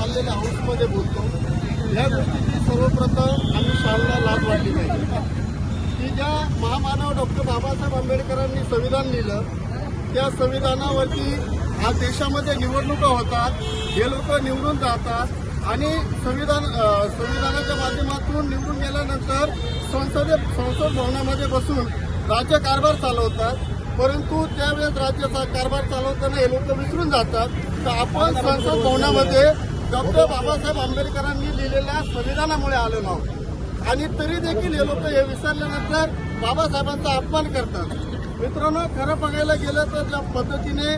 चाललेल्या हाऊसमध्ये बोलतो. या गोष्टीची सर्वप्रथम आम्ही शाळेला लाभ वाटली पाहिजे की ज्या महामानव डॉक्टर बाबासाहेब आंबेडकरांनी संविधान लिहिलं त्या संविधानावरती आज देशामध्ये निवडणुका होतात हे लोक निवडून जातात आणि संविधान संविधानाच्या माध्यमातून निवडून गेल्यानंतर संसदे संसद भवनामध्ये बसून राज्य कारभार चालवतात. परंतु त्यावेळेस राज्याचा कारभार चालवताना हे लोक विसरून जातात. तर आपण संसद भवनामध्ये डॉक्टर बाबासाहेब आंबेडकरांनी लिहिलेल्या संविधानामुळे आलो आहोत आणि तरी देखील हे लोक हे विसरल्यानंतर बाबासाहेबांचा अपमान करतात. मित्रांनो खरं बघायला गेलं तर ज्या पद्धतीने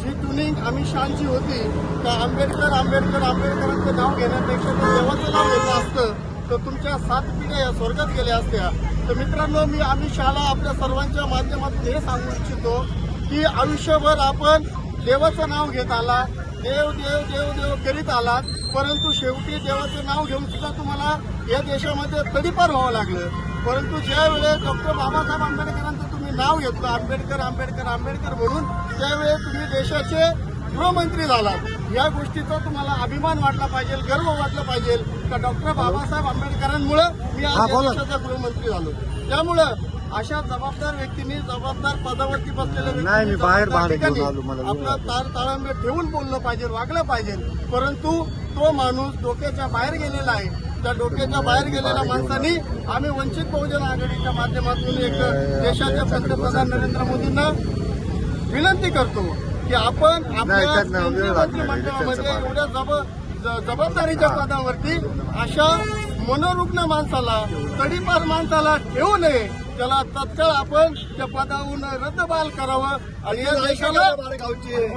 जी ट्युनिंग अमित शहाची होती त्या आंबेडकर आंबेडकर आंबेडकरांचं नाव घेण्यापेक्षा जर देवाचं नाव घेतलं असतं तर तुमच्या सात पिढ्या या स्वर्गात गेल्या असत्या. तर मित्रांनो मी अमित शहाला आपल्या सर्वांच्या माध्यमातून हे सांगू इच्छितो की आयुष्यभर आपण देवाचं नाव घेत आला देव देव देव देव करीत आलात परंतु शेवटी देवाचं नाव घेऊन सुद्धा तुम्हाला या देशामध्ये तडीपार व्हावं लागलं. परंतु ज्या वेळेस डॉक्टर बाबासाहेब आंबेडकरांचं तुम्ही नाव घेतलं आंबेडकर आंबेडकर आंबेडकर म्हणून त्यावेळेस तुम्ही देशाचे गृहमंत्री झालात. या गोष्टीचा तुम्हाला अभिमान वाटला पाहिजे गर्व वाटला पाहिजे. का डॉक्टर बाबासाहेब आंबेडकरांमुळे मी आज देशाचा गृहमंत्री झालो. त्यामुळं अशा जबाबदार व्यक्तींनी जबाबदार पदावरती बसलेल्या नाही, मी बाहेर आपला तार ताळंबे ठेवून बोललं पाहिजे वागलं पाहिजे. परंतु तो माणूस डोक्याच्या बाहेर गेलेला आहे. त्या डोक्याच्या बाहेर गेलेल्या माणसांनी आम्ही वंचित बहुजन आघाडीच्या माध्यमातून एक देशाचे पंतप्रधान नरेंद्र मोदींना विनंती करतो की आपण आपल्या मंत्रिमंडळामध्ये एवढ्या जब जबाबदारीच्या पदावरती अशा मनोरुग्ण माणसाला तडीपार माणसाला ठेवू नये. त्याला तत्काळ आपण त्या पदावरून रद्दबाल करावं आणि या देशाला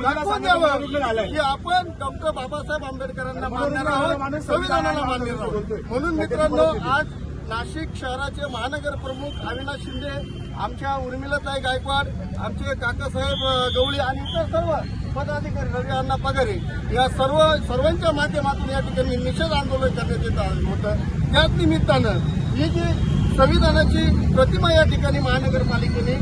दाखवून द्यावं की आपण डॉक्टर बाबासाहेब आंबेडकरांना मानणार आहोत संविधानाला मानणार आहोत. म्हणून मित्रांनो आज नाशिक शहराचे महानगर प्रमुख अविनाश शिंदे आमच्या उर्मिलाताई गायकवाड आमचे काकासाहेब गवळी आणि इतर सर्व पदाधिकारी रवी अण्णा पगारे या सर्व सर्वांच्या माध्यमातून या ठिकाणी निषेध आंदोलन करण्यात येत होतं त्याच निमित्तानं ही जी संविधानाची प्रतिमा या ठिकाणी महानगरपालिकेने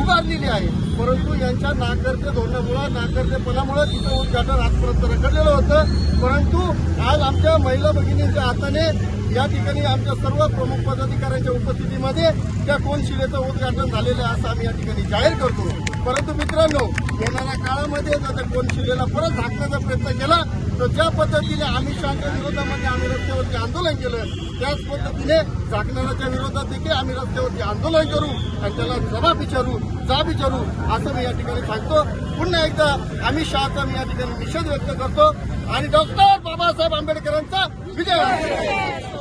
उभारलेली आहे. परंतु यांच्या नाकर्ते धोरणामुळं नाकर्तेपणामुळं तिथं उद्घाटन आजपर्यंत रखडलेलं होतं. परंतु आज आमच्या महिला भगिनींच्या हाताने या ठिकाणी आमच्या सर्व प्रमुख पदाधिकाऱ्यांच्या उपस्थितीमध्ये त्या कोनशिलेचं उद्घाटन झालेलं आहे असं आम्ही या ठिकाणी जाहीर करतो. परंतु मित्रांनो येणाऱ्या काळामध्ये जर त्या कोनशिलेला परत झाकण्याचा प्रयत्न केला तर ज्या पद्धतीने अमित शहाच्या विरोधामध्ये आम्ही रस्त्यावरती आंदोलन केलं त्याच पद्धतीने झाकणाऱ्याच्या विरोधात देखील आम्ही रस्त्यावरती आंदोलन करू आणि त्याला जबाब विचारू जा विचारू असं मी या ठिकाणी सांगतो. पुन्हा एकदा अमित शहाचा मी या ठिकाणी निषेध व्यक्त करतो. आणि डॉक्टर बाबासाहेब आंबेडकरांचा विजय!